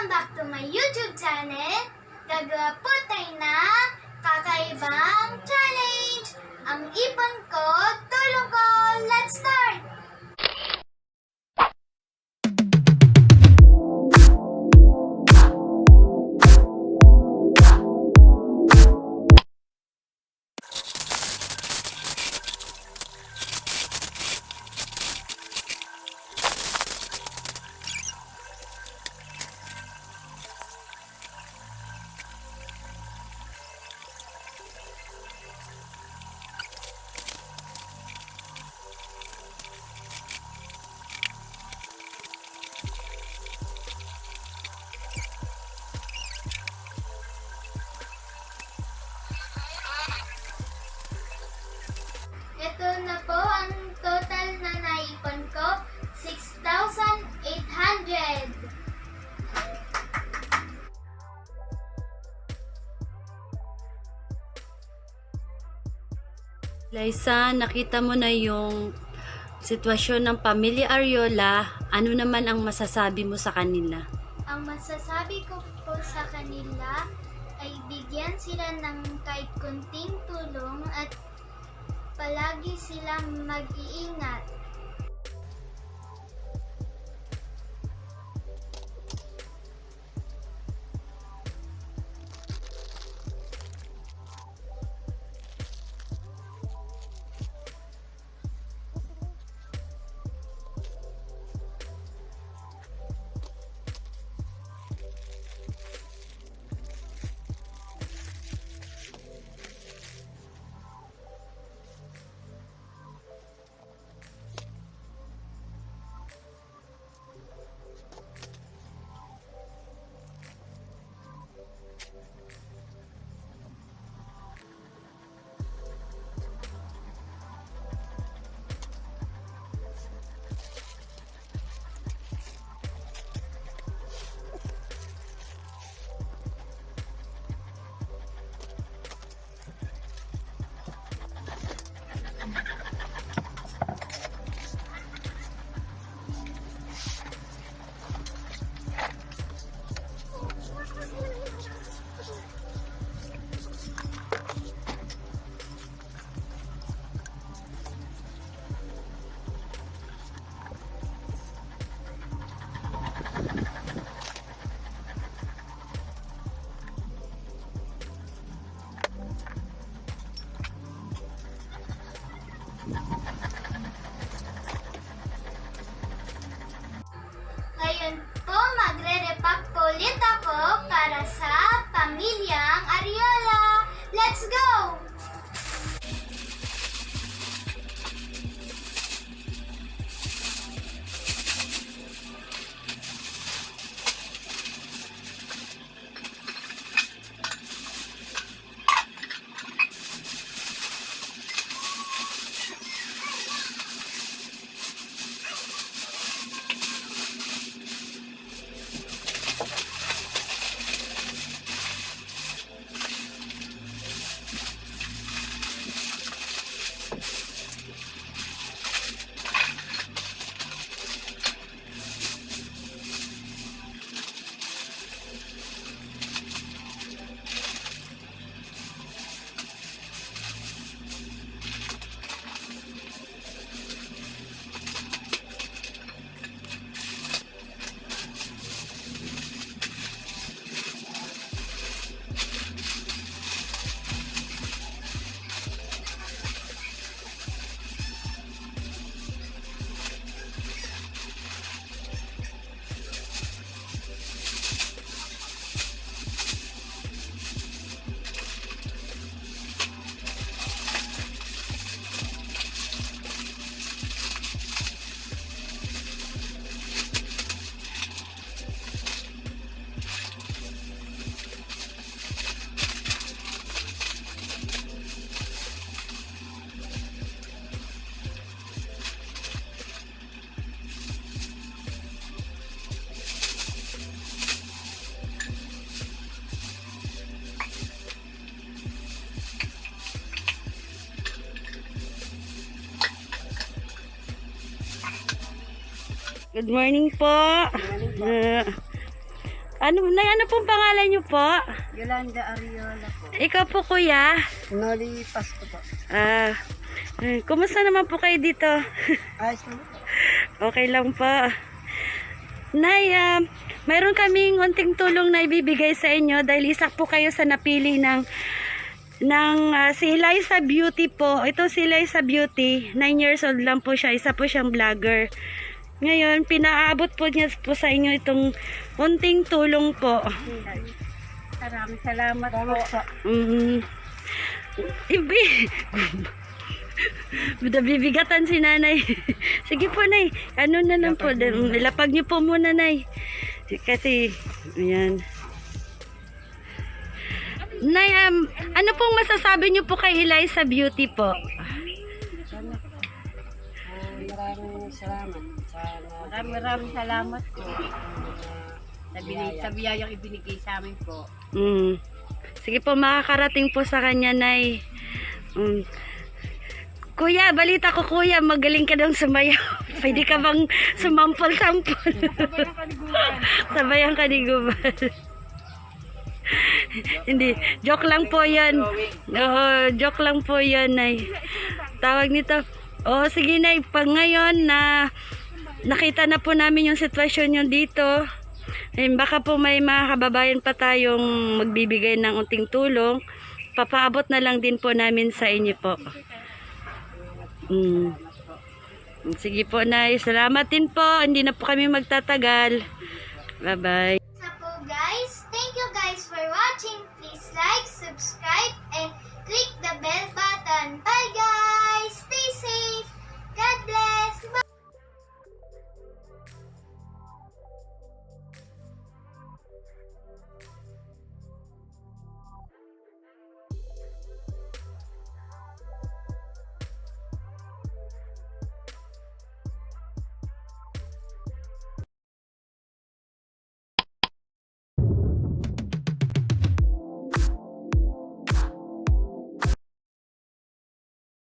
Welcome back to my YouTube channel. Gagawa po tayo ng kakaibang challenge. Ang ipon ko, tulong ko, let's start! Liza, nakita mo na yung sitwasyon ng pamilya Ariola. Ano naman ang masasabi mo sa kanila? Ang masasabi ko po sa kanila ay bigyan sila ng kahit kunting tulong at palagi silang mag-iingat. Pamilyang Ariola. Let's go! Good morning po. Uh, Ano, Nay, ano pong pangalan niyo po? Yolanda Ariola po. Ikaw po, kuya. Noli Pasko po. Ah, eh, kumusta naman po kayo dito? Ayos po. okay lang po. Nay, ah, mayroon kaming unting tulong na ibibigay sa inyo dahil isa po kayo sa napili ng ng ah, si Eliza Beauty po. Ito si Eliza Beauty. 9 years old lang po siya. Isa po siyang vlogger. Ngayon, pinaabot po niya po sa inyo itong unting tulong po. Maraming salamat po. Mm. Ibi. Nabibigatan si nanay. Sige po, nay. Ano na lang po. Nilapag niyo po muna, nay. Kasi, ayan. Nay, um, ano pong masasabi niyo po kay Eliza Beauty po? maraming salamat. Sana maraming maraming salamat po. Sa, binig, sa biyayang ibinigay sa amin po. Mm. Sige po, makakarating po sa kanya, nay. Mm. Kuya, balita ko kuya, magaling ka daw sumayaw. Pwede ka bang sumampol-sampol? Sabayang kaniguban. Hindi, joke lang po yan. Oo, joke lang po yan, nay. Tawag nito. Oo, sige, nay. Pag ngayon na nakita na po namin yung sitwasyon nyo dito, eh, baka po may mga kababayan pa tayong magbibigay ng unting tulong. Papaabot na lang din po namin sa inyo po. Mm. Sige po, Nay. Salamat din po. Hindi na po kami magtatagal. Bye-bye.